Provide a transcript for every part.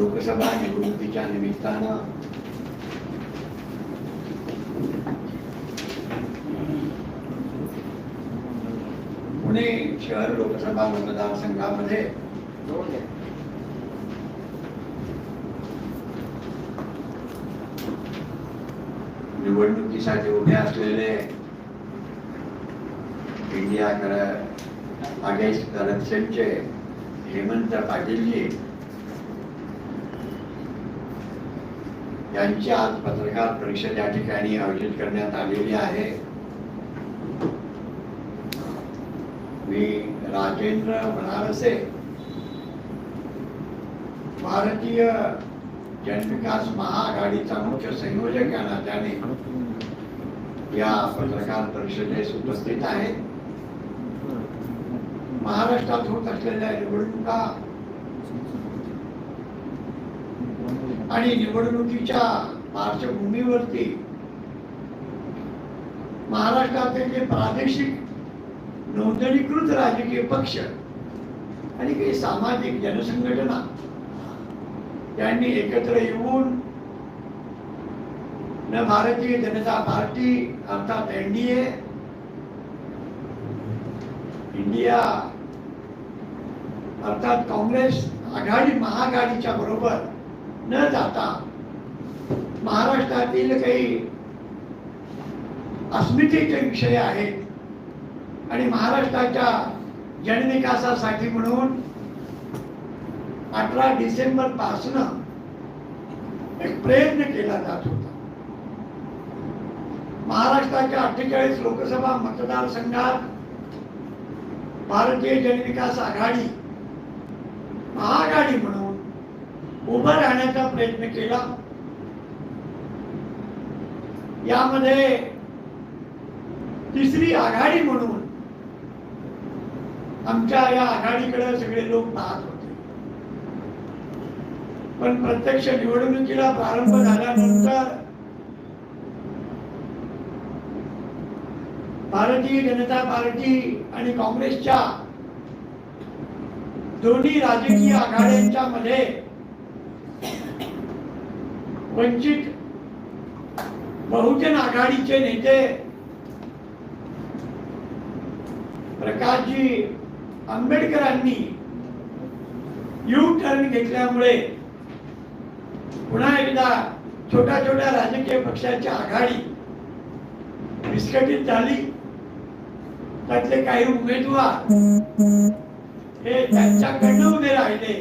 लोकसभा निवडणुकीच्या निमित्तानं पुणे शहर लोकसभा मतदारसंघामध्ये निवडणुकीसाठी उभे असलेले इंडिया कर आगेश करप्शनचे हेमंत पाटीलजी यांची आज पत्रकार परिषद या ठिकाणी आयोजित करण्यात आलेली आहे. मी राजेंद्र बनारसे भारतीय जनविकास महाआघाडीचा मुख्य संयोजक या नात्याने या पत्रकार परिषदेस उपस्थित आहे. महाराष्ट्रात होत असलेल्या निवडणुका आणि निवडणुकीच्या पार्श्वभूमीवरती महाराष्ट्रातील जे प्रादेशिक नोंदणीकृत राजकीय पक्ष आणि काही सामाजिक जनसंघटना यांनी एकत्र येऊन न भारतीय जनता पार्टी अर्थात एनडीए इंडिया अर्थात काँग्रेस आघाडी महाआघाडीच्या बरोबर न जाता महाराष्ट्रातील काही अस्मितेचे विषय आहेत आणि महाराष्ट्राच्या जनविकासासाठी म्हणून अठरा डिसेंबरपासून एक प्रयत्न केला जात होता. महाराष्ट्राच्या अठ्ठेचाळीस लोकसभा मतदारसंघात भारतीय जनविकास आघाडी महाआघाडी म्हणून उभं राहण्याचा प्रयत्न केला. यामध्ये तिसरी आघाडी म्हणून आमच्या या आघाडीकडे सगळे लोक पाहत होते. पण प्रत्यक्ष निवडणुकीला प्रारंभ झाल्यानंतर भारतीय जनता पार्टी आणि काँग्रेसच्या दोन्ही राजकीय आघाड्यांच्या मध्ये वंचित बहुजन आघाडीचे नेते प्रकाशजी आंबेडकरांनी यू टर्न घेतल्यामुळे पुन्हा एकदा छोट्या छोट्या राजकीय पक्षाची आघाडी विस्कटीत झाली. त्यातले काही उमेदवार हे त्यांच्याकडनं उभे राहिले.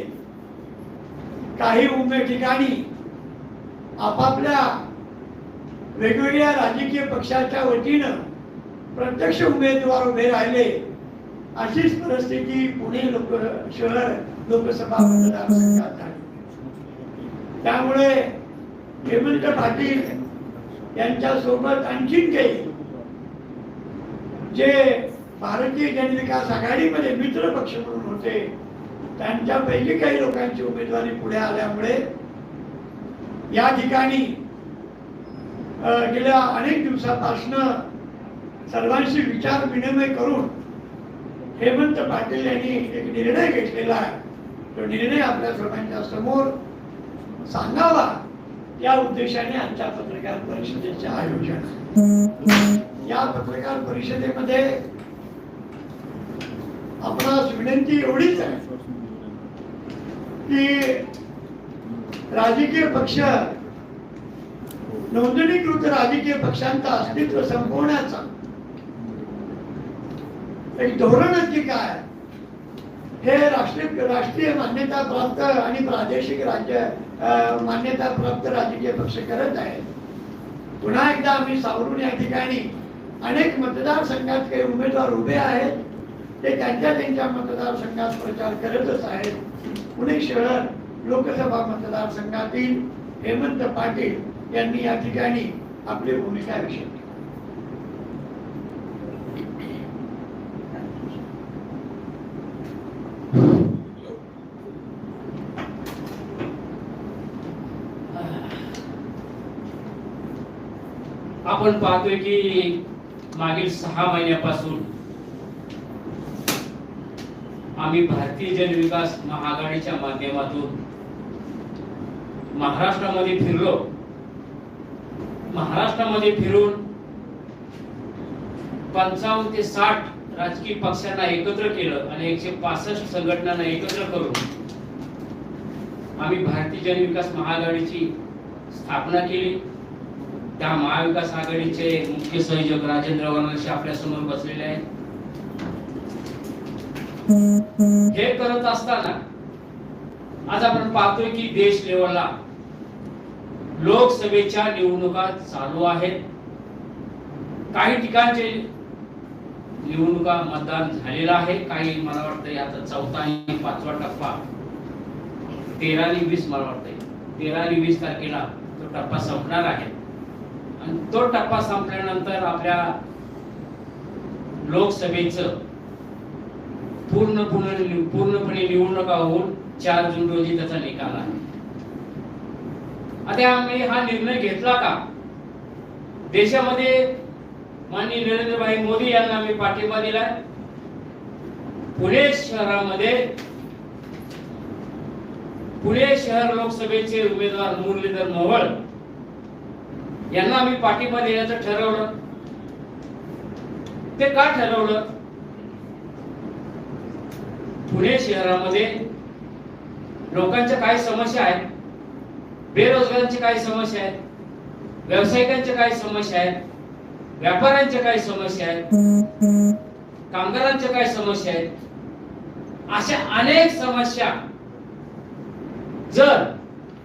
काही उमे ठिकाणी आपापल्या वेगवेगळ्या राजकीय पक्षाच्या वतीनं प्रत्यक्ष उमेदवार उभे राहिले अशीच परिस्थिती पुणे लोक शहर लोकसभा मतदारसंघात झाली. त्यामुळे हेमंत पाटील यांच्या सोबत आणखीन काही जे भारतीय जनविकास आघाडीमध्ये मित्र पक्ष म्हणून होते त्यांच्यापैकी काही लोकांची उमेदवारी पुढे आल्यामुळे या ठिकाणी गेल्या अनेक दिवसापासनं सर्वांशी विचार विनिमय करून हेमंत पाटील यांनी एक निर्णय घेतलेला आहे. तो निर्णय आपल्या सर्वांच्या समोर सांगावा या उद्देशाने आमच्या पत्रकार परिषदेचे आयोजन या पत्रकार परिषदेमध्ये आपणास विनंती एवढीच आहे की राजकीय पक्ष नोंदणीकृत राजकीय पक्षांचं अस्तित्व संपवण्याचा एक धोरण नक्की काय? हे राष्ट्रीय राष्ट्रीय मान्यता प्राप्त आणि प्रादेशिक राज्य मान्यता प्राप्त राजकीय पक्ष करत आहेत. पुन्हा एकदा आम्ही सावरून या ठिकाणी अनेक मतदारसंघात काही उमेदवार उभे आहेत. ते त्यांच्या त्यांच्या मतदारसंघात प्रचार करतच आहेत. पुणे शहर लोकसभा मतदारसंघातील हेमंत पाटील यांनी या ठिकाणी आपली भूमिका विषय आपण पाहतोय की मागील सहा महिन्यापासून आम्ही भारतीय जनविकास महाआघाडीच्या माध्यमातून महाराष्ट्रामध्ये फिरलो. महाराष्ट्रामध्ये फिरून पंचावन्न ते साठ राजकीय पक्षांना एकत्र केलं आणि एकशे पासष्ट संघटनांना एकत्र करून आम्ही भारतीय जनविकास महाआघाडीची स्थापना केली. त्या महाविकास आघाडीचे मुख्य संयोजक राजेंद्र वनवशी आपल्यासमोर बसलेले आहेत. हे करत असताना आज आपण पाहतोय की देश लेवलला लोकसभेच्या निवडणुका चालू आहेत. काही ठिकाणचे निवडणुका मतदान झालेलं आहे. काही मला वाटतं आता चौथा आणि पाचवा टप्पा. तेरा आणि वीस मला वाटतंय. तेरा आणि वीस तारखेला तो टप्पा संपणार आहे. आणि तो टप्पा संपल्यानंतर आपल्या लोकसभेचं पूर्ण पूर्ण पूर्णपणे निवडणुका होऊन चार जून रोजी त्याचा निकाल आहे. आता आम्ही हा निर्णय घेतला का? देशामध्ये माननीय नरेंद्रभाई मोदी यांना आम्ही पाठिंबा दिलाय. पुणे शहरामध्ये पुणे शहर लोकसभेचे उमेदवार मुरलीधर मोहोळ यांना आम्ही पाठिंबा देण्याचं ठरवलं. ते का ठरवलं? पुणे शहरामध्ये लोकांच्या काय समस्या आहेत बेरोजगारांची काय समस्या आहेत व्यावसायिकांच्या काय समस्या आहेत व्यापाऱ्यांच्या काय समस्या आहेत कामगारांच्या काय समस्या आहेत. अशा अनेक समस्या जर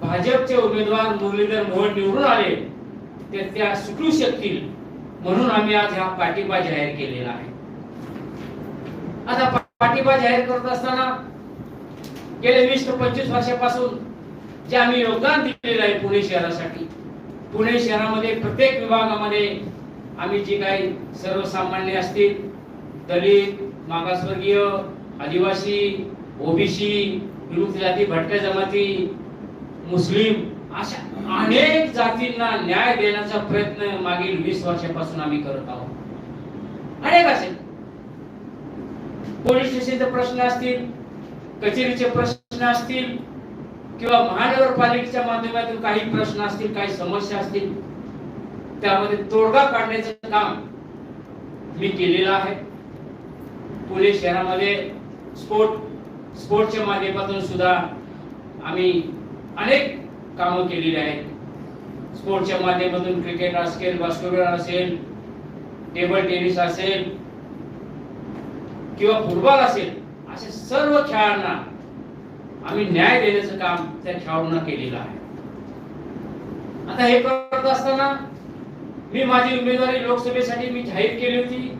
भाजपचे उमेदवार मुरलीधर मोहन निवडून आले तर त्या सुटू शकतील म्हणून आम्ही आज हा पाठिंबा जाहीर केलेला आहे. आता पाठिंबा जाहीर करत असताना गेले वीस ते पंचवीस वर्षापासून जे आम्ही योगदान दिलेलं आहे पुणे शहरासाठी पुणे शहरामध्ये प्रत्येक विभागामध्ये आम्ही जे काही सर्वसामान्य असतील दलित मागासवर्गीय आदिवासी ओबीसी विमुक्त जाती भटक्या जमाती मुस्लिम अशा अनेक जातींना न्याय देण्याचा प्रयत्न मागील वीस वर्षापासून आम्ही करत आहोत. अनेक असेल पोलीस स्टेशनचे प्रश्न असतील कचेरीचे प्रश्न असतील किंवा महानगरपालिकेच्या माध्यमातून काही प्रश्न असतील काही समस्या असतील त्यामध्ये तोडगा काढण्याचं काम मी केलेलं आहे. पुणे शहरामध्ये स्पोर्ट स्पोर्टच्या माध्यमातून सुद्धा आम्ही अनेक कामं केलेली आहेत. स्पोर्टच्या माध्यमातून क्रिकेट असेल बास्केटबॉल असेल टेबल टेनिस असेल किंवा फुटबॉल असेल असे सर्व खेळांना आम्ही न्याय देण्याचं काम त्या खेळाडूंना केलेलं आहे. आता हे करत असताना मी माझी उमेदवारी लोकसभेसाठी मी जाहीर केली होती.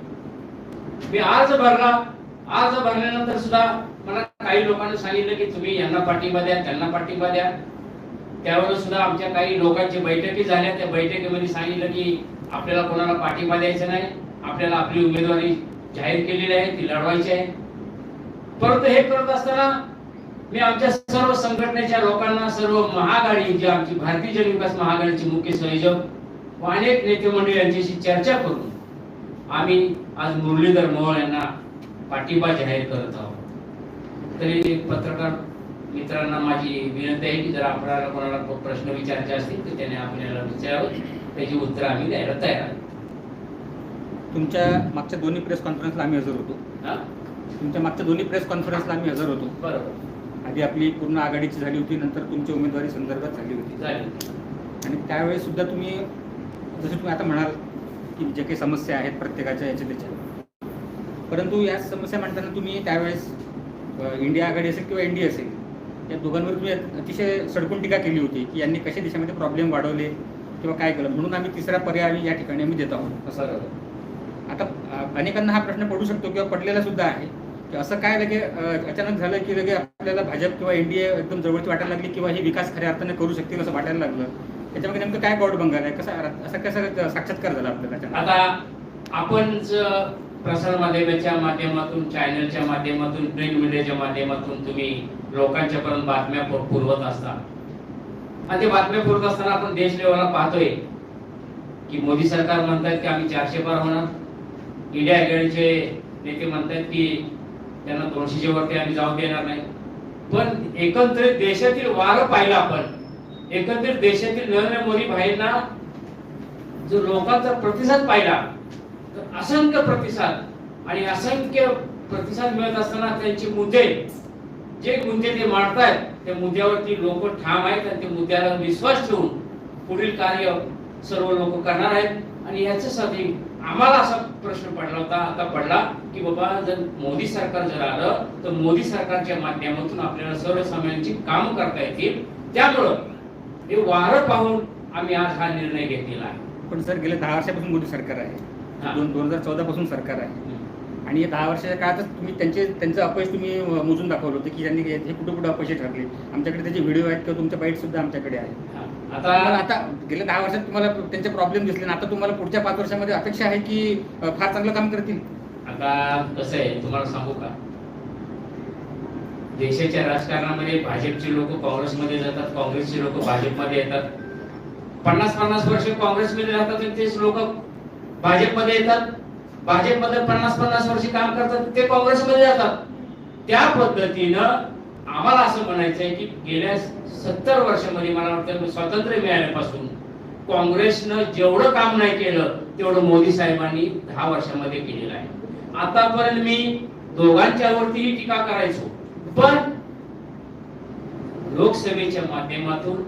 मी अर्ज भरला. अर्ज भरल्यानंतर सुद्धा मला काही लोकांनी सांगितलं की तुम्ही यांना पाठिंबा द्या त्यांना पाठिंबा द्या. त्यावर सुद्धा आमच्या काही लोकांची बैठकी झाल्या. त्या बैठकीमध्ये सांगितलं की आपल्याला कोणाला पाठिंबा द्यायचा नाही. आपल्याला आपली उमेदवारी जाहीर केलेली आहे ती लढवायची आहे. परंतु हे करत असताना मी आमच्या सर्व संघटनेच्या लोकांना सर्व महाआघाडी जी आमची भारतीय जनविकास महागाडीचे मुख्य संयोजक व अनेक नेते मंडळी यांच्याशी चर्चा करून आम्ही आज मुरलीधर मोहोळ यांना पाठिंबा जाहीर करत आहोत. तरी पत्रकार मित्रांना माझी विनंती आहे की जर आपल्याला कोणाला प्रश्न विचारायचे असतील तर त्याने आपल्याला विचारावं. त्याची उत्तर आम्ही द्यायला तयार आहोत. तुमच्या मागच्या दोन्ही प्रेस कॉन्फरन्सला आम्ही हजर होतो. हा? तुमच्या मागच्या दोन्ही प्रेस कॉन्फरन्सला आम्ही हजर होतो. बरोबर. आधी आपली पूर्ण आघाडीची झाली होती नंतर तुमची उमेदवारी संदर्भात झाली होती. आणि त्यावेळेस सुद्धा तुम्ही जसं तुम्ही आता म्हणाल की जे काही समस्या आहेत प्रत्येकाच्या याच्या त्याच्या. परंतु या समस्या मांडताना तुम्ही त्यावेळेस इंडिया आघाडी असेल किंवा एन डी असेल या दोघांवर तुम्ही अतिशय सडकून टीका केली होती की यांनी कशा देशामध्ये प्रॉब्लेम वाढवले किंवा काय केलं. म्हणून आम्ही तिसरा पर्याय या ठिकाणी आम्ही देत आहोत. असं आता अनेकांना हा प्रश्न पडू शकतो किंवा पडलेला सुद्धा आहे. की असं काय लगे अचानक झालं की लगे आपल्याला भाजप किंवा एनडीए एकदम जवळची वाटायला लागली किंवा हे विकास खऱ्या अर्थाने करू शकतील असं वाटायला लागलं? त्याच्यामध्ये नेमकं काय गॉड बंगाल आहे? कसा असं कसं साक्षात्कार झाला आपल्याला आता आपण प्रसार माध्यमाच्या माध्यमातून चॅनलच्या माध्यमातून प्रिंट मीडियाच्या माध्यमातून तुम्ही लोकांच्या पर्यंत बातम्या पुरवत असता. आणि ते बातम्या पुरवत असताना आपण देश लेवलला पाहतोय. की मोदी सरकार म्हणतात की आम्ही चारशे पार होणार. इंडिया आघाडीचे नेते म्हणतात की त्यांना दोनशेचे वरती आम्ही जाऊ देणार नाही. पण एकंदरीत देशातील वार पाहिलं आपण एकंदरीत देशातील नरेंद्र मोदी भाईंना जो लोकांचा प्रतिसाद पाहिला तर असंख्य प्रतिसाद आणि असंख्य प्रतिसाद मिळत असताना त्यांचे मुद्दे जे मुद्दे ते मांडतायत त्या मुद्द्यावरती लोक ठाम आहेत आणि त्या मुद्द्याला विश्वास ठेवून पुढील कार्य सर्व लोक करणार आहेत. आणि याच्यासाठी आम्हाला असा प्रश्न पडला होता आता पडला की बाबा जर मोदी सरकार जर आलं तर मोदी सरकारच्या माध्यमातून आपल्याला सर्वसामान्यांची काम करता येतील. त्यामुळं हे वारं पाहून आम्ही आज हा निर्णय घेतलेला आहे. पण सर गेल्या दहा वर्षापासून मोदी सरकार. आहे. दोन दोन हजार चौदा पासून सरकार आहे. आणि या दहा वर्षाच्या काळातच तुम्ही त्यांचे त्यांचं अपयश तुम्ही मोजून दाखवलं होतं की त्यांनी हे कुठं कुठं अपयशी ठरले. आमच्याकडे त्याचे व्हिडिओ आहेत किंवा तुमच्या बाईट सुद्धा आमच्याकडे आहे आता आता गेल्या दहा वर्षात तुम्हाला त्यांचे प्रॉब्लेम दिसले आणि आता तुम्हाला पुढच्या पाच वर्षामध्ये अपेक्षा आहे की फार चांगलं काम करतील? आता कसं आहे तुम्हाला सांगू का? देशाच्या राजकारणामध्ये भाजपचे लोक काँग्रेसमध्ये जातात काँग्रेसचे लोक भाजपमध्ये येतात. पन्नास पन्नास वर्ष काँग्रेसमध्ये राहतात आणि तेच लोक भाजपमध्ये येतात. भाजपमध्ये पन्नास पन्नास वर्ष काम करतात ते काँग्रेसमध्ये जातात. त्या पद्धतीनं आम्हाला असं म्हणायचं आहे की गेल्या सत्तर वर्षामध्ये मला वाटतं स्वातंत्र्य मिळाल्यापासून काँग्रेसनं जेवढं काम नाही केलं तेवढं मोदी साहेबांनी दहा वर्षामध्ये केलेलं आहे. आतापर्यंत मी दोघांच्या वरतीही टीका करायचो पण लोकसभेच्या माध्यमातून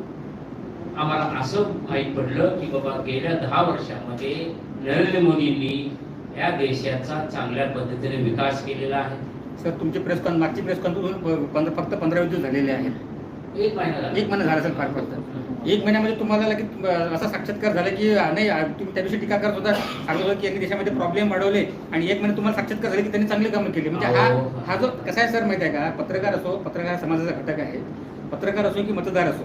आम्हाला असं माहीत पडलं की बाबा गेल्या दहा वर्षामध्ये नरेंद्र मोदींनी या देशाचा चांगल्या पद्धतीने विकास केलेला आहे. सर तुमची प्रेस कॉन मागची प्रेस कॉन्फरन्स फक्त पंधरा दिवस झालेले आहेत. एक महिना झाला. एक महिना झाला असेल फार फक्त. एक महिन्यामध्ये तुम्हाला लगेच असा साक्षात्कार झाला की नाही तुम्ही त्या दिवशी टीका करत होता सांगत की यांनी देशामध्ये प्रॉब्लेम वाढवले आणि एक महिने तुम्हाला साक्षात्कार झाले की त्यांनी चांगली कामं केली. म्हणजे हा अहो. हा जो कसा आहे सर माहिती आहे का? पत्रकार असो पत्रकार समाजाचा घटक आहे. पत्रकार असो की मतदार असो.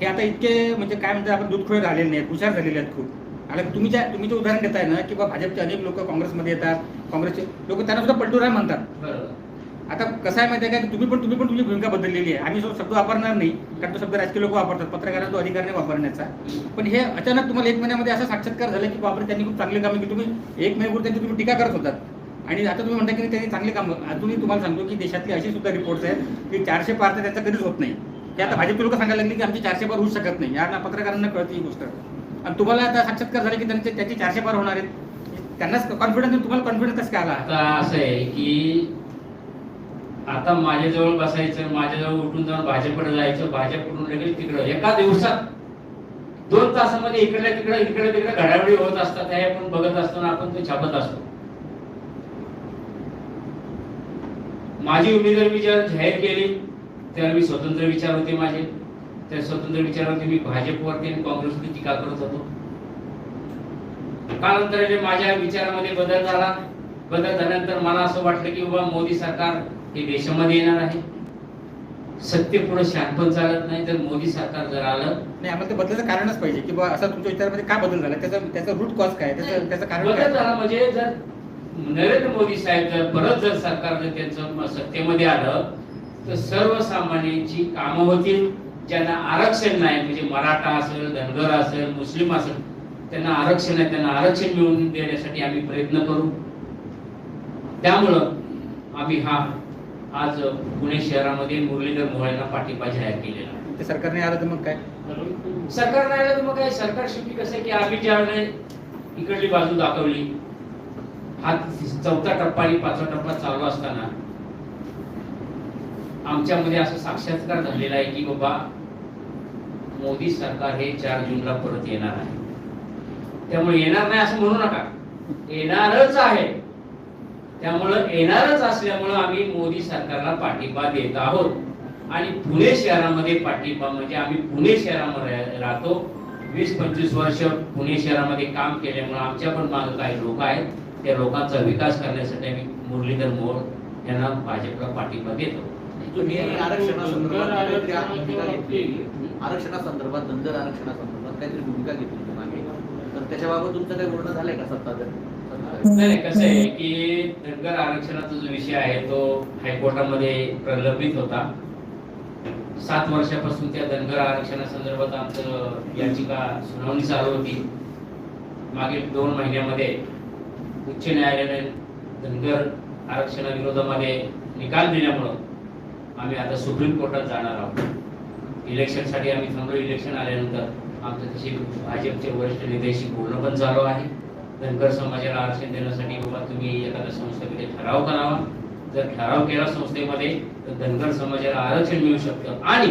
हे आता इतके म्हणजे काय म्हणतात आपण दूधखोळे झालेले नाही हुशार झालेले आहेत खूप. आणि तुम्ही ज्या तुम्ही जे उदाहरण देताय ना की बा भाजपचे अनेक लोक काँग्रेसमध्ये येतात काँग्रेसचे लोक त्यांना सुद्धा पलटूराय म्हणतात. बरोबर. आता कसं आहे माहिती आहे का की तुम्ही पण तुम्ही पण तुमची भूमिका बदललेली आहे. आम्ही शब्द वापरणार नाही कारण तो शब्द राजकीय लोक वापरतात पत्रकारांना तो अधिकार नाही वापरण्याचा. पण हे अचानक तुम्हाला एक महिन्यामध्ये असा साक्षात्कार झाला की बापरे त्यांनी खूप चांगली कामं केली. तुम्ही एक महिन्यापूर्वी त्यांची तुम्ही टीका करत होतात. आणि आता तुम्ही म्हणता की त्यांनी चांगली कामं अजूनही तुम्हाला सांगतो की देशातली अशी सुद्धा रिपोर्ट्स आहेत की चारशे पार तर त्यांचा कधीच होत नाही. ते आता भाजपचे लोक सांगायला लागले की आमची चारशे पार होऊ शकत नाही. या पत्रकारांना कळते ही गोष्ट. आणि तुम्हाला आता साक्षात्कार झाले की त्यांचे त्याचे चारशे पार होणार आहेत. त्यांनाच कॉन्फिडन्स तुम्हाला कॉन्फिडन्स कसं काय आला? आता असं आहे की आता माझ्याजवळ बसायचं माझ्याजवळ उठून जाऊन भाजपकडे जायचं भाजपकडून लगेच तिकडं एका दिवसात दोन तासामध्ये इकडल्या तिकडे इकडे तिकडे घडामोडी होत असतात हे आपण बघत असतो आपण ते छापत असतो. माझी उमेदवारी मी जेव्हा जाहीर केली त्यावेळी मी स्वतंत्र विचार होते माझे. त्या स्वतंत्र विचारावरती मी भाजपवरती आणि काँग्रेसवरती टीका करत होतो. कालांतराने माझ्या विचारामध्ये बदल झाला. बदल झाल्यानंतर मला असं वाटलं की बाबा मोदी सरकार हे देशामध्ये येणार आहे. सत्य पुढे शांतपण चालत नाही तर मोदी सरकार जर आलं नाही आम्हाला ते बदलायचं कारणच पाहिजे की बा असं तुमच्या विचारामध्ये काय बदल झाला? त्याचं त्याचं रूट कॉज काय? त्याचं त्याचं कारण बदल काय झाला म्हणजे जर नरेंद्र मोदी साहेब जर परत जर सरकार जर त्यांचं सत्तेमध्ये आलं तर सर्वसामान्यांची कामं होतील. ज्यांना आरक्षण नाही म्हणजे मराठा असेल धनगर असेल मुस्लिम असेल त्यांना आरक्षण आहे त्यांना आरक्षण मिळवून देण्यासाठी आम्ही प्रयत्न करू. त्यामुळं आम्ही हा आज पुणे शहरामध्ये मुरलीधर मोहोळ्यांना पाठिंबा जाहीर केलेला आहे. ते सरकारने आलं तर मग काय? सरकार नाही आलं तर मग काय? सरकार शेवटी कसं आहे की आम्ही ज्यावेळेला इकडली बाजू दाखवली हा चौथा टप्पा आणि पाचवा टप्पा चालू असताना आमच्यामध्ये असं साक्षात्कार झालेला आहे की बाबा मोदी सरकार हे चार जूनला परत येणार आहे. त्यामुळे येणार नाही असं म्हणू नका. येणारच आहे. त्यामुळं येणारच असल्यामुळं आम्ही मोदी सरकारला पाठिंबा देत आहोत. आणि पुणे शहरामध्ये पाठिंबा म्हणजे आम्ही पुणे शहरामध्ये राहतो. वीस पंचवीस वर्ष पुणे शहरामध्ये काम केल्यामुळे आमच्या पण मागे काही लोक आहेत. त्या लोकांचा विकास करण्यासाठी आम्ही मुरलीधर मोहोळ यांना भाजपला पाठिंबा देतो. तुम्ही आरक्षणासंदर्भात आरक्षणासंदर्भात धनगर आरक्षणासंदर्भात काहीतरी भूमिका घेतली होती मागे. तर त्याच्याबाबत तुमचं काही बोलणं झालंय का सत्ताधारी? नाही नाही, कसं आहे की धनगर आरक्षणाचा जो विषय आहे तो हायकोर्टामध्ये प्रलंबित होता. सात वर्षापासून त्या धनगर आरक्षणासंदर्भात आमचं याचिका सुनावणी चालू होती. मागील दोन महिन्यामध्ये उच्च न्यायालयाने धनगर आरक्षणाविरोधामध्ये निकाल दिल्यामुळं आम्ही आता सुप्रीम कोर्टात जाणार आहोत. इलेक्शनसाठी आम्ही थांबलो. इलेक्शन आल्यानंतर आमचं तशी भाजपचे वरिष्ठ नेत्याशी बोलणं पण चालू आहे. धनगर समाजाला आरक्षण देण्यासाठी बाबा तुम्ही एखाद्या संस्थेमध्ये ठराव करावा. जर ठराव केला संस्थेमध्ये तर धनगर समाजाला आरक्षण मिळू शकतं. आणि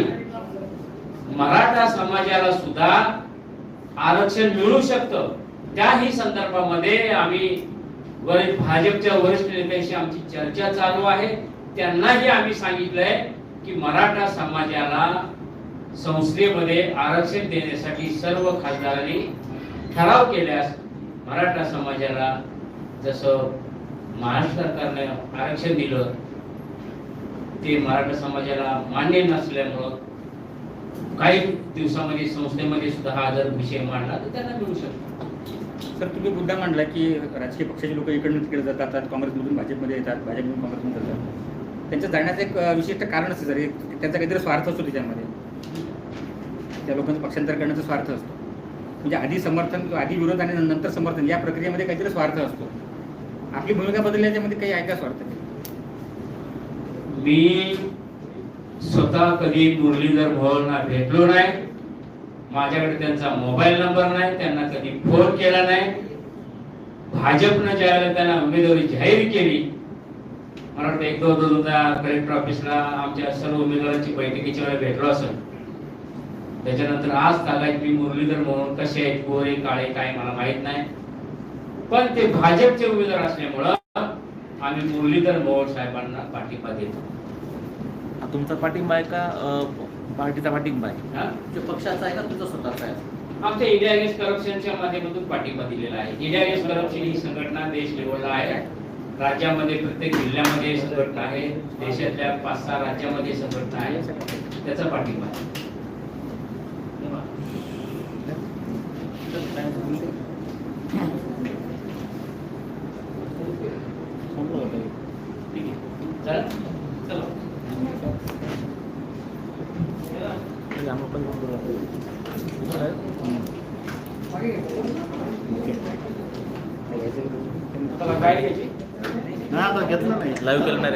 मराठा समाजाला सुद्धा आरक्षण मिळू शकतं. त्याही संदर्भामध्ये आम्ही वरि- भाजपच्या वरिष्ठ नेत्यांशी आमची चर्चा चालू आहे. त्यांनाही आम्ही सांगितलंय की मराठा समाजाला संस्थेमध्ये आरक्षण देण्यासाठी सर्व खासदारांनी ठराव केल्यास मराठा समाजाला जसं महाराष्ट्र सरकारने आरक्षण दिलं ते मराठा समाजाला मान्य नसल्यामुळं काही दिवसामध्ये संस्थेमध्ये सुद्धा हा जर विषय मांडला तर त्यांना मिळू शकतो. सर तुम्ही मुद्दा मांडला की राजकीय पक्षाचे लोक इकडून तिकडे जातात काँग्रेसमधून भाजपमध्ये येतात भाजपमधून काँग्रेसमध्ये जातात. त्यांचं जाण्याचं एक विशिष्ट कारण असतं सर. त्यांचा काहीतरी स्वार्थ असतो त्याच्यामध्ये. त्या लोकांचं पक्षांतर करण्याचा स्वार्थ असतो. म्हणजे आधी समर्थन आधी विरोध आणि नंतर समर्थन या प्रक्रियेमध्ये काहीतरी स्वार्थ असतो. आपली भूमिका बदलल्याच्यामध्ये काही ऐका स्वार्थ? मी स्वतः कधी मुरलीधर भवनला भेटलो नाही. माझ्याकडे त्यांचा मोबाईल नंबर नाही त्यांना कधी फोन केला नाही. भाजपनं ज्यावेळेला त्यांना उमेदवारी जाहीर केली मला वाटतं एक दोन दोनदा कलेक्टर ऑफिसला आमच्या सर्व उमेदवारांची बैठकीच्या वेळेला भेटलो असेल. त्याच्यानंतर आज तागायत मी मुरलीधर मोहन कसे आहेत गोरे काळे काय मला माहीत नाही. पण ते भाजपचे उमेदवार असल्यामुळं आम्ही मुरलीधर मोहोळ साहेबांना पाठिंबा देतो. हा तुमचा पाठिंबा आहे का पार्टीचा पाठिंबा आहे? हा? जे पक्षाचा आहे का तुमचा स्वतःचा आहे. आमच्या इंडिया अगेन्स्ट करप्शनच्या माध्यमातून पाठिंबा दिलेला आहे. इंडिया अगेन्स्ट करप्शन ही संघटना देश लेवलला आहे. राज्यामध्ये प्रत्येक जिल्ह्यामध्ये संघटना आहे. देशातल्या पाच सहा राज्यामध्ये संघटना आहे. त्याचा पाठिंबा आहे.